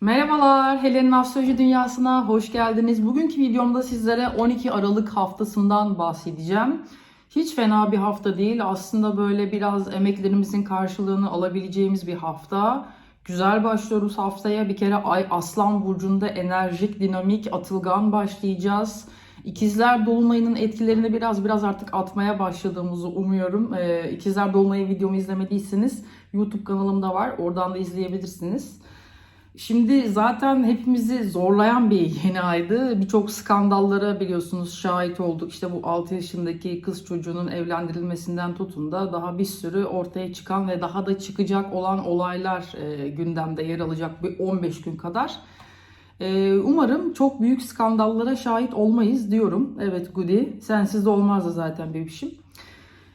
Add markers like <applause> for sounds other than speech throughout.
Merhabalar, Helen'in Astroloji Dünyası'na hoş geldiniz. Bugünkü videomda sizlere 12 Aralık haftasından bahsedeceğim. Hiç fena bir hafta değil. Aslında böyle biraz emeklerimizin karşılığını alabileceğimiz bir hafta. Güzel başlıyoruz haftaya. Bir kere Ay Aslan Burcu'nda enerjik, dinamik, atılgan başlayacağız. İkizler Dolunay'ın etkilerini biraz biraz artık atmaya başladığımızı umuyorum. Ee, İkizler Dolunay'ı videomu izlemediyseniz YouTube kanalımda var. Oradan da izleyebilirsiniz. Şimdi zaten hepimizi zorlayan bir yeni aydı. Birçok skandallara biliyorsunuz şahit olduk. İşte bu 6 yaşındaki kız çocuğunun evlendirilmesinden tutun da daha bir sürü ortaya çıkan ve daha da çıkacak olan olaylar e, gündemde yer alacak bir 15 gün kadar. E, umarım çok büyük skandallara şahit olmayız diyorum. Evet Gudi, sensiz de olmazdı zaten bebişim.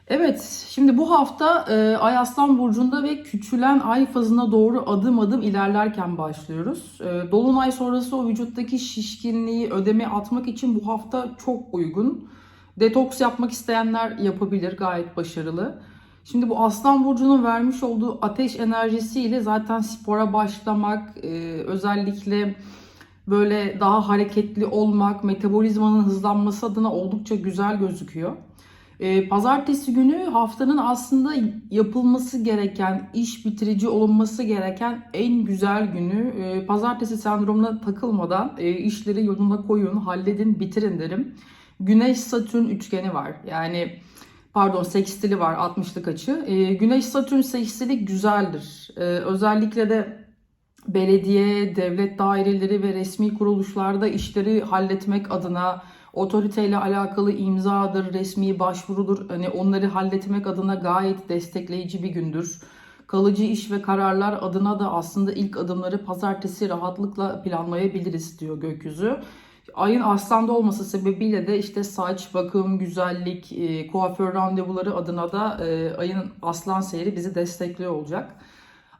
Evet, şimdi bu hafta e, Ay Aslan Burcu'nda ve küçülen ay fazına doğru adım adım ilerlerken başlıyoruz. E, Dolunay sonrası o vücuttaki şişkinliği, ödemi atmak için bu hafta çok uygun. Detoks yapmak isteyenler yapabilir, gayet başarılı. Şimdi bu Aslan Burcu'nun vermiş olduğu ateş enerjisiyle zaten spora başlamak, e, özellikle böyle daha hareketli olmak, metabolizmanın hızlanması adına oldukça güzel gözüküyor. Ee, Pazartesi günü haftanın aslında yapılması gereken, iş bitirici olunması gereken en güzel günü. Ee, Pazartesi sendromuna takılmadan e, işleri yoluna koyun, halledin, bitirin derim. Güneş Satürn üçgeni var. Yani pardon sekstili var 60'lık açı. Ee, Güneş Satürn sekstili güzeldir. Özellikle de belediye, devlet daireleri ve resmi kuruluşlarda işleri halletmek adına otoriteyle alakalı imzadır, resmi başvurudur. Hani onları halletmek adına gayet destekleyici bir gündür. Kalıcı iş ve kararlar adına da aslında ilk adımları pazartesi rahatlıkla planlayabiliriz diyor gökyüzü. Ayın aslanda olması sebebiyle de işte saç, bakım, güzellik, e, kuaför randevuları adına da e, ayın aslan seyri bizi destekliyor olacak.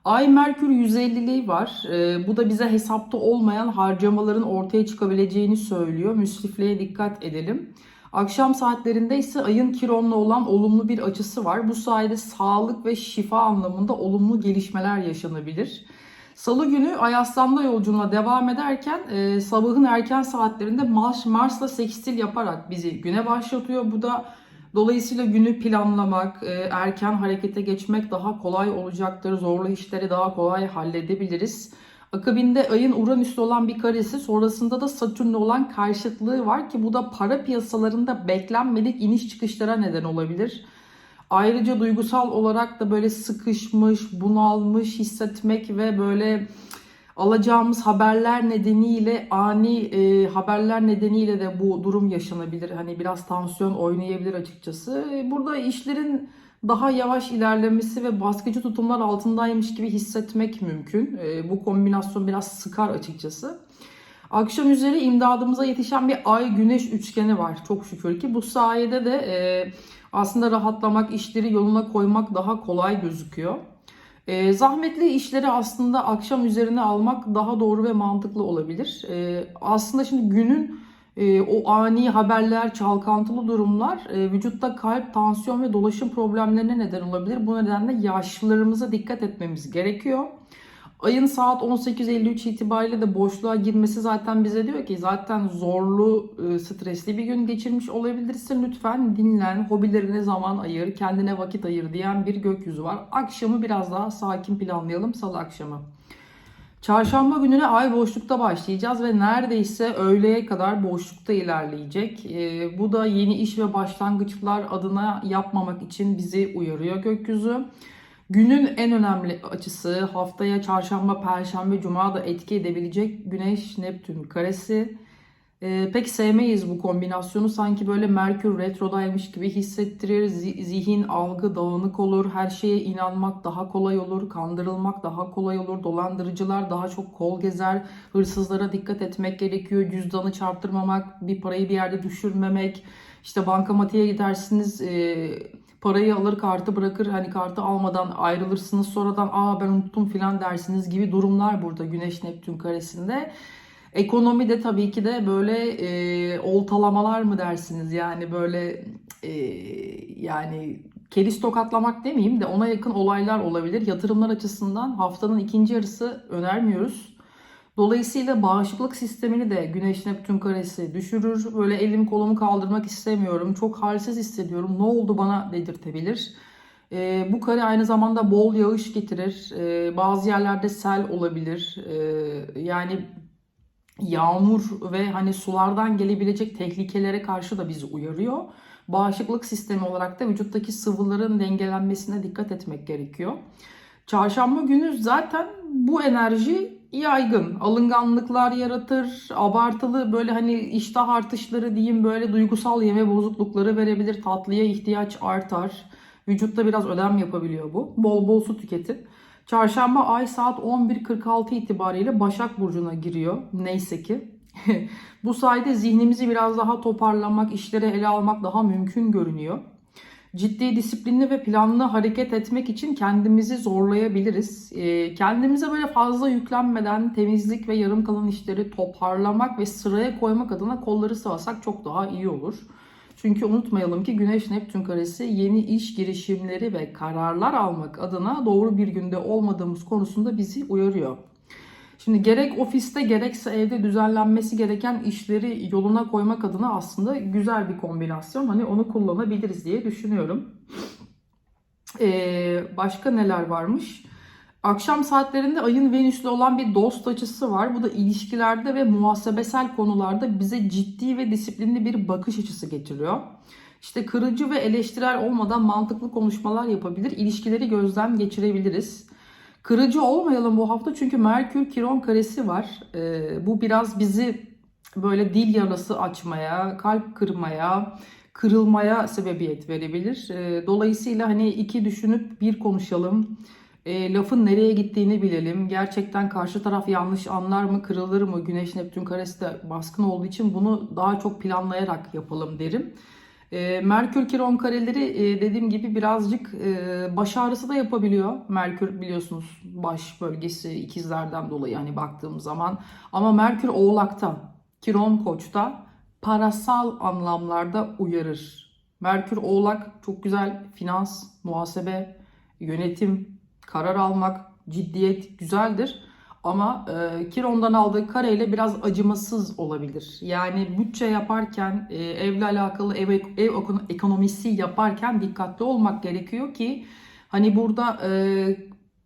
Ay Merkür 150'liği var. Ee, bu da bize hesapta olmayan harcamaların ortaya çıkabileceğini söylüyor. Müsrifliğe dikkat edelim. Akşam saatlerinde ise ayın Kiron'la olan olumlu bir açısı var. Bu sayede sağlık ve şifa anlamında olumlu gelişmeler yaşanabilir. Salı günü Ay Aslan'da yolculuğuna devam ederken e, sabahın erken saatlerinde Mars, Mars'la sekstil yaparak bizi güne başlatıyor. Bu da Dolayısıyla günü planlamak, e, erken harekete geçmek daha kolay olacaktır. Zorlu işleri daha kolay halledebiliriz. Akabinde ayın Uranüs'te olan bir karesi sonrasında da Satürn'le olan karşıtlığı var ki bu da para piyasalarında beklenmedik iniş çıkışlara neden olabilir. Ayrıca duygusal olarak da böyle sıkışmış, bunalmış hissetmek ve böyle alacağımız haberler nedeniyle ani e, haberler nedeniyle de bu durum yaşanabilir. Hani biraz tansiyon oynayabilir açıkçası. E, burada işlerin daha yavaş ilerlemesi ve baskıcı tutumlar altındaymış gibi hissetmek mümkün. E, bu kombinasyon biraz sıkar açıkçası. Akşam üzeri imdadımıza yetişen bir ay güneş üçgeni var çok şükür ki. Bu sayede de e, aslında rahatlamak, işleri yoluna koymak daha kolay gözüküyor. E, zahmetli işleri aslında akşam üzerine almak daha doğru ve mantıklı olabilir. E, aslında şimdi günün e, o ani haberler, çalkantılı durumlar e, vücutta kalp, tansiyon ve dolaşım problemlerine neden olabilir. Bu nedenle yaşlılarımıza dikkat etmemiz gerekiyor. Ayın saat 18.53 itibariyle de boşluğa girmesi zaten bize diyor ki zaten zorlu, e, stresli bir gün geçirmiş olabilirsin. Lütfen dinlen, hobilerine zaman ayır, kendine vakit ayır diyen bir gökyüzü var. Akşamı biraz daha sakin planlayalım salı akşamı. Çarşamba gününe ay boşlukta başlayacağız ve neredeyse öğleye kadar boşlukta ilerleyecek. E, bu da yeni iş ve başlangıçlar adına yapmamak için bizi uyarıyor gökyüzü. Günün en önemli açısı haftaya çarşamba, perşembe, cuma da etki edebilecek Güneş Neptün karesi. Ee, pek sevmeyiz bu kombinasyonu. Sanki böyle Merkür retrodaymış gibi hissettirir. Zihin, algı dağınık olur. Her şeye inanmak daha kolay olur. Kandırılmak daha kolay olur. Dolandırıcılar daha çok kol gezer. Hırsızlara dikkat etmek gerekiyor. Cüzdanı çarptırmamak, bir parayı bir yerde düşürmemek. İşte bankamatiğe gidersiniz... E, parayı alır kartı bırakır hani kartı almadan ayrılırsınız sonradan aa ben unuttum filan dersiniz gibi durumlar burada Güneş Neptün karesinde. Ekonomi de tabii ki de böyle e, oltalamalar mı dersiniz yani böyle e, yani keriz tokatlamak demeyeyim de ona yakın olaylar olabilir. Yatırımlar açısından haftanın ikinci yarısı önermiyoruz. Dolayısıyla bağışıklık sistemini de Güneş Neptün karesi düşürür. Böyle elim kolumu kaldırmak istemiyorum. Çok halsiz hissediyorum. Ne oldu bana dedirtebilir. Ee, bu kare aynı zamanda bol yağış getirir. Ee, bazı yerlerde sel olabilir. Ee, yani yağmur ve hani sulardan gelebilecek tehlikelere karşı da bizi uyarıyor. Bağışıklık sistemi olarak da vücuttaki sıvıların dengelenmesine dikkat etmek gerekiyor. Çarşamba günü zaten bu enerji yaygın. Alınganlıklar yaratır, abartılı böyle hani iştah artışları diyeyim böyle duygusal yeme bozuklukları verebilir. Tatlıya ihtiyaç artar. Vücutta biraz ödem yapabiliyor bu. Bol bol su tüketin. Çarşamba ay saat 11.46 itibariyle Başak Burcu'na giriyor. Neyse ki. <laughs> bu sayede zihnimizi biraz daha toparlamak, işleri ele almak daha mümkün görünüyor. Ciddi, disiplinli ve planlı hareket etmek için kendimizi zorlayabiliriz. Ee, kendimize böyle fazla yüklenmeden temizlik ve yarım kalan işleri toparlamak ve sıraya koymak adına kolları sıvasak çok daha iyi olur. Çünkü unutmayalım ki Güneş Neptün karesi yeni iş girişimleri ve kararlar almak adına doğru bir günde olmadığımız konusunda bizi uyarıyor. Şimdi gerek ofiste gerekse evde düzenlenmesi gereken işleri yoluna koymak adına aslında güzel bir kombinasyon. Hani onu kullanabiliriz diye düşünüyorum. Ee, başka neler varmış? Akşam saatlerinde ayın Venüs'le olan bir dost açısı var. Bu da ilişkilerde ve muhasebesel konularda bize ciddi ve disiplinli bir bakış açısı getiriyor. İşte kırıcı ve eleştirel olmadan mantıklı konuşmalar yapabilir, ilişkileri gözden geçirebiliriz. Kırıcı olmayalım bu hafta çünkü Merkür Kiron karesi var. Ee, bu biraz bizi böyle dil yarası açmaya, kalp kırmaya, kırılmaya sebebiyet verebilir. Ee, dolayısıyla hani iki düşünüp bir konuşalım. E, lafın nereye gittiğini bilelim. Gerçekten karşı taraf yanlış anlar mı, kırılır mı? Güneş Neptün karesi de baskın olduğu için bunu daha çok planlayarak yapalım derim. E, Merkür Kiron kareleri e, dediğim gibi birazcık e, baş ağrısı da yapabiliyor. Merkür biliyorsunuz baş bölgesi ikizlerden dolayı hani baktığım zaman. Ama Merkür Oğlak'ta, Kiron Koç'ta parasal anlamlarda uyarır. Merkür Oğlak çok güzel finans, muhasebe, yönetim, karar almak, ciddiyet güzeldir. Ama e, Kiron'dan aldığı kareyle biraz acımasız olabilir. Yani bütçe yaparken, e, evle alakalı ev, ev ekonomisi yaparken dikkatli olmak gerekiyor ki hani burada e,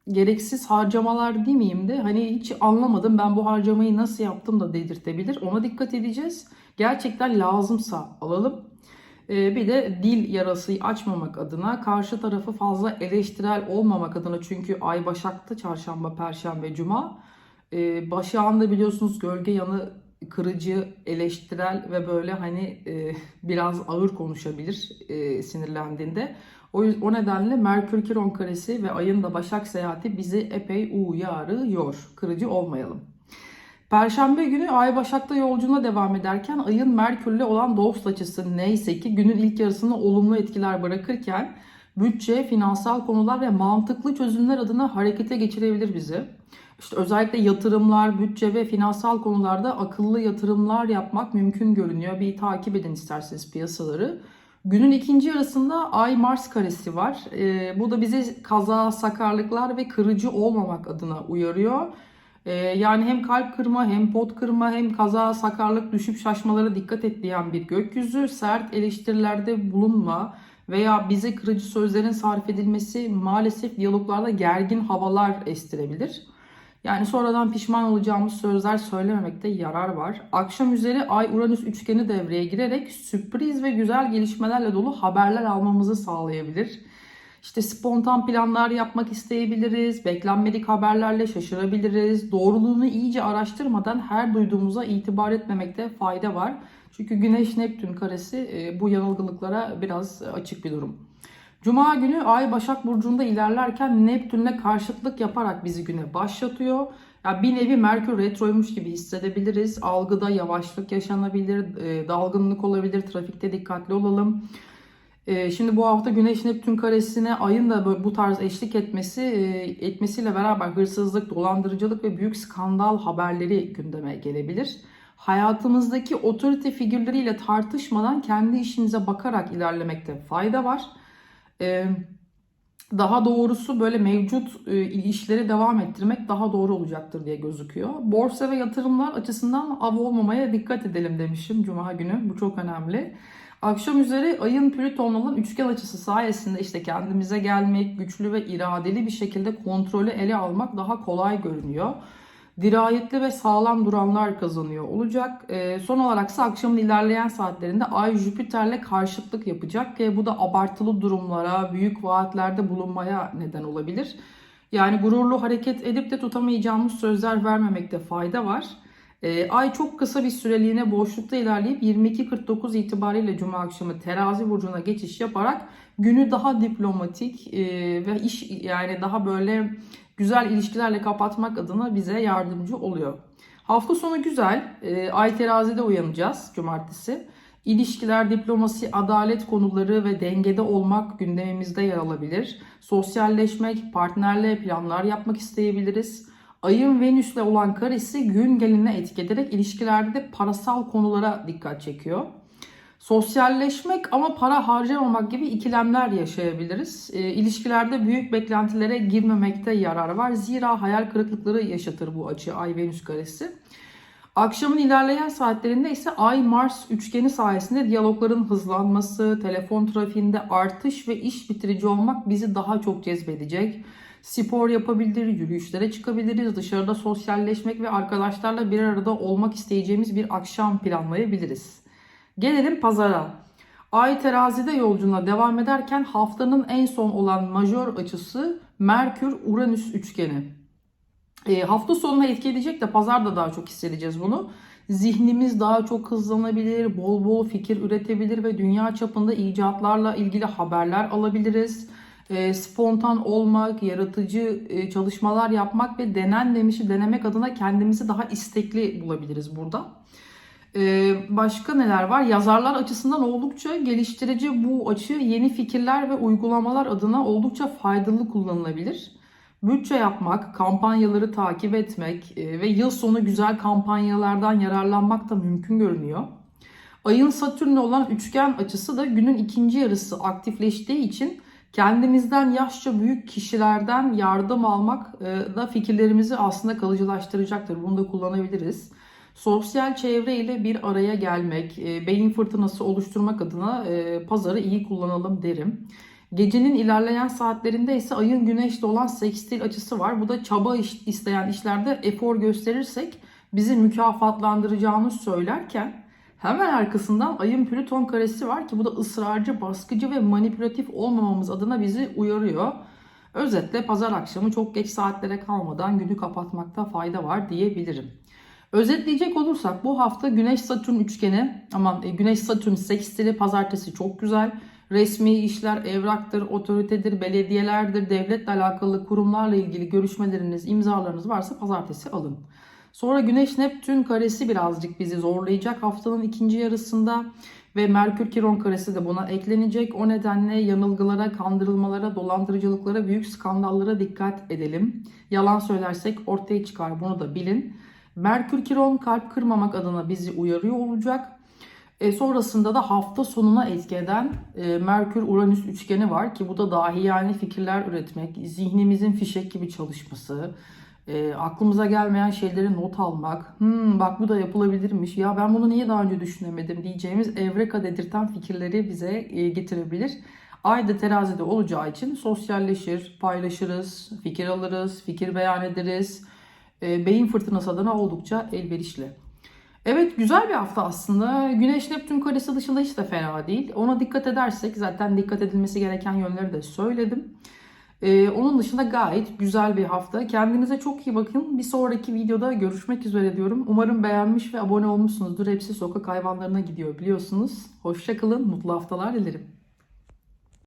gereksiz harcamalar demeyeyim de hani hiç anlamadım ben bu harcamayı nasıl yaptım da dedirtebilir. Ona dikkat edeceğiz. Gerçekten lazımsa alalım. Ee, bir de dil yarası açmamak adına, karşı tarafı fazla eleştirel olmamak adına çünkü Ay Başak'ta çarşamba, perşembe, cuma. Ee, Başak'ında biliyorsunuz gölge yanı kırıcı, eleştirel ve böyle hani e, biraz ağır konuşabilir e, sinirlendiğinde. O, o nedenle Merkür Kiron karesi ve ayın da Başak seyahati bizi epey uyarıyor. Kırıcı olmayalım. Perşembe günü Ay Başak'ta yolculuğuna devam ederken ayın Merkür'le olan dost açısı neyse ki günün ilk yarısında olumlu etkiler bırakırken bütçe, finansal konular ve mantıklı çözümler adına harekete geçirebilir bizi. İşte özellikle yatırımlar, bütçe ve finansal konularda akıllı yatırımlar yapmak mümkün görünüyor. Bir takip edin isterseniz piyasaları. Günün ikinci yarısında Ay Mars karesi var. Ee, bu da bizi kaza, sakarlıklar ve kırıcı olmamak adına uyarıyor. Ee, yani hem kalp kırma hem pot kırma hem kaza, sakarlık, düşüp şaşmalara dikkat et bir gökyüzü, sert eleştirilerde bulunma veya bize kırıcı sözlerin sarf edilmesi maalesef diyaloglarda gergin havalar estirebilir. Yani sonradan pişman olacağımız sözler söylememekte yarar var. Akşam üzeri Ay-Uranüs üçgeni devreye girerek sürpriz ve güzel gelişmelerle dolu haberler almamızı sağlayabilir. İşte spontan planlar yapmak isteyebiliriz, beklenmedik haberlerle şaşırabiliriz. Doğruluğunu iyice araştırmadan her duyduğumuza itibar etmemekte fayda var. Çünkü Güneş Neptün karesi e, bu yanılgılıklara biraz açık bir durum. Cuma günü Ay Başak Burcu'nda ilerlerken Neptün'le karşıtlık yaparak bizi güne başlatıyor. Ya bir nevi Merkür retroymuş gibi hissedebiliriz. Algıda yavaşlık yaşanabilir, e, dalgınlık olabilir, trafikte dikkatli olalım. Ee, şimdi bu hafta Güneş Neptün karesine ayın da bu tarz eşlik etmesi e, etmesiyle beraber hırsızlık, dolandırıcılık ve büyük skandal haberleri gündeme gelebilir. Hayatımızdaki otorite figürleriyle tartışmadan kendi işimize bakarak ilerlemekte fayda var. Ee, Daha doğrusu böyle mevcut e, işleri devam ettirmek daha doğru olacaktır diye gözüküyor. Borsa ve yatırımlar açısından av olmamaya dikkat edelim demişim Cuma günü. Bu çok önemli. Akşam üzeri ayın Plüton'la üçgen açısı sayesinde işte kendimize gelmek, güçlü ve iradeli bir şekilde kontrolü ele almak daha kolay görünüyor. Dirayetli ve sağlam duranlar kazanıyor olacak. E, son olarak ise akşamın ilerleyen saatlerinde Ay Jüpiter'le karşıtlık yapacak. E, bu da abartılı durumlara, büyük vaatlerde bulunmaya neden olabilir. Yani gururlu hareket edip de tutamayacağımız sözler vermemekte fayda var. E, ay çok kısa bir süreliğine boşlukta ilerleyip 22.49 itibariyle Cuma akşamı terazi burcuna geçiş yaparak günü daha diplomatik e, ve iş yani daha böyle güzel ilişkilerle kapatmak adına bize yardımcı oluyor. Hafta sonu güzel. E, ay terazide uyanacağız cumartesi. İlişkiler, diplomasi, adalet konuları ve dengede olmak gündemimizde yer alabilir. Sosyalleşmek, partnerle planlar yapmak isteyebiliriz. Ayın Venüs'le olan karesi gün geline etki ederek ilişkilerde de parasal konulara dikkat çekiyor. Sosyalleşmek ama para harcamamak gibi ikilemler yaşayabiliriz. E, ilişkilerde büyük beklentilere girmemekte yarar var. Zira hayal kırıklıkları yaşatır bu açı Ay Venüs karesi. Akşamın ilerleyen saatlerinde ise Ay-Mars üçgeni sayesinde diyalogların hızlanması, telefon trafiğinde artış ve iş bitirici olmak bizi daha çok cezbedecek. Spor yapabilir, yürüyüşlere çıkabiliriz, dışarıda sosyalleşmek ve arkadaşlarla bir arada olmak isteyeceğimiz bir akşam planlayabiliriz. Gelelim pazara. Ay terazide yolculuğuna devam ederken haftanın en son olan majör açısı Merkür-Uranüs üçgeni. E, hafta sonuna etki edecek de pazarda daha çok hissedeceğiz bunu. Zihnimiz daha çok hızlanabilir, bol bol fikir üretebilir ve dünya çapında icatlarla ilgili haberler alabiliriz. E, spontan olmak, yaratıcı e, çalışmalar yapmak ve denenmemişi denemek adına kendimizi daha istekli bulabiliriz burada. Ee, başka neler var? Yazarlar açısından oldukça geliştirici bu açı yeni fikirler ve uygulamalar adına oldukça faydalı kullanılabilir. Bütçe yapmak, kampanyaları takip etmek e, ve yıl sonu güzel kampanyalardan yararlanmak da mümkün görünüyor. Ayın Satürn'le olan üçgen açısı da günün ikinci yarısı aktifleştiği için kendimizden yaşça büyük kişilerden yardım almak e, da fikirlerimizi aslında kalıcılaştıracaktır. Bunu da kullanabiliriz. Sosyal çevre ile bir araya gelmek, e, beyin fırtınası oluşturmak adına e, pazarı iyi kullanalım derim. Gecenin ilerleyen saatlerinde ise ayın güneşle olan sekstil açısı var. Bu da çaba isteyen işlerde efor gösterirsek bizi mükafatlandıracağını söylerken hemen arkasından ayın Plüton karesi var ki bu da ısrarcı, baskıcı ve manipülatif olmamamız adına bizi uyarıyor. Özetle pazar akşamı çok geç saatlere kalmadan günü kapatmakta fayda var diyebilirim. Özetleyecek olursak bu hafta Güneş Satürn üçgeni, aman e, Güneş Satürn sekstili pazartesi çok güzel. Resmi işler, evraktır, otoritedir, belediyelerdir, devletle alakalı kurumlarla ilgili görüşmeleriniz, imzalarınız varsa pazartesi alın. Sonra Güneş Neptün karesi birazcık bizi zorlayacak haftanın ikinci yarısında ve Merkür Kiron karesi de buna eklenecek. O nedenle yanılgılara, kandırılmalara, dolandırıcılıklara, büyük skandallara dikkat edelim. Yalan söylersek ortaya çıkar bunu da bilin. Merkür Kiron kalp kırmamak adına bizi uyarıyor olacak. E, sonrasında da hafta sonuna etki eden e, Merkür-Uranüs üçgeni var ki bu da dahi yani fikirler üretmek, zihnimizin fişek gibi çalışması, e, aklımıza gelmeyen şeyleri not almak, hmm, bak bu da yapılabilirmiş, ya ben bunu niye daha önce düşünemedim diyeceğimiz evreka dedirten fikirleri bize e, getirebilir. Ay da terazide olacağı için sosyalleşir, paylaşırız, fikir alırız, fikir beyan ederiz e, beyin fırtınası adına oldukça elverişli. Evet güzel bir hafta aslında. Güneş Neptün karesi dışında hiç de fena değil. Ona dikkat edersek zaten dikkat edilmesi gereken yönleri de söyledim. Ee, onun dışında gayet güzel bir hafta. Kendinize çok iyi bakın. Bir sonraki videoda görüşmek üzere diyorum. Umarım beğenmiş ve abone olmuşsunuzdur. Hepsi sokak hayvanlarına gidiyor biliyorsunuz. Hoşçakalın. Mutlu haftalar dilerim.